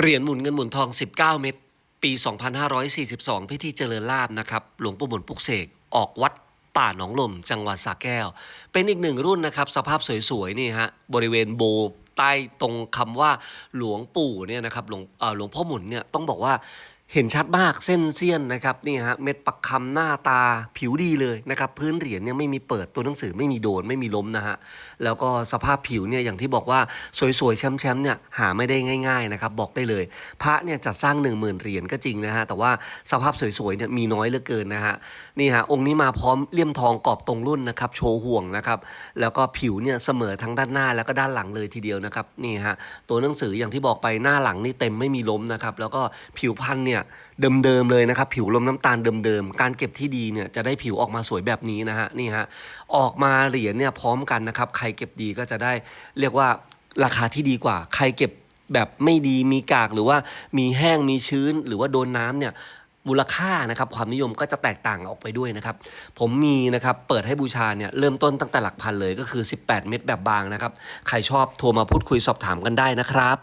เหรียญหมุนเงินหมุนทอง 19 เม็ดปี 2542 พิธีเจริญลาบนะครับ หลวงปู่หมุนปุกเสก ออกวัดป่าหนองลม จังหวัดสระแก้ว เป็นอีกหนึ่งรุ่นนะครับ สภาพสวยๆ นี่ฮะ บริเวณโบใต้ตรงคำว่าหลวงปู่เนี่ยนะครับ หลวงหลวงพ่อหมุนเนี่ยต้องบอกว่า เห็นชัดมากเส้นเสี้ยนนะครับนี่ฮะเม็ดปักคำหน้าตาผิวดีเลยนะครับพื้นเหรียญเนี่ยไม่มีเปิดตัวหนังสือไม่มีโดนไม่มีล้มนะฮะแล้วก็สภาพผิวเนี่ยอย่างที่บอกว่าสวยๆแชมป์ๆเนี่ยหาไม่ได้ง่ายๆนะครับบอกได้เลย พระเนี่ยจัดสร้าง 1 0,000 เหรียญก็จริงนะฮะแต่ว่าสภาพสวยๆเนี่ยมีน้อยเหลือเกินนะฮะนี่ฮะองค์นี้มาพร้อมเลี่ยมทองกรอบตรงรุ่นนะครับโชว์ห่วงนะครับแล้วก็ผิวเนี่ยเสมอทั้งด้านหน้าแล้วก็ด้านหลังเลยทีเดียวนะครับนี่ฮะตัวหนังสืออย่างที่บอกไปหน้าหลังนี่เต็มไม่มีล้มนะครับแล้วก็ผิวพันธุ์เนี่ยเดิมๆเลยนะครับผิวลมน้ำตาลเดิมๆการเก็บที่ดีเนี่ยจะได้ผิวออกมาสวยแบบนี้นะฮะนี่ฮะออกมาเหรียญเนี่ยพร้อมกันนะครับใครเก็บดีก็จะได้เรียกว่าราคาที่ดีกว่า ใครเก็บแบบไม่ดีมีกากหรือว่ามีแห้งมีชื้นหรือว่าโดนน้ำเนี่ยมูลค่านะครับความนิยมก็จะแตกต่างออกไปด้วยนะครับผมมีนะครับเปิดให้บูชาเนี่ยเริ่มต้นตั้งแต่หลักพันเลยก็คือ 18 เม็ดแบบบางนะครับใครชอบโทรมาพูดคุยสอบถามกันได้นะครับ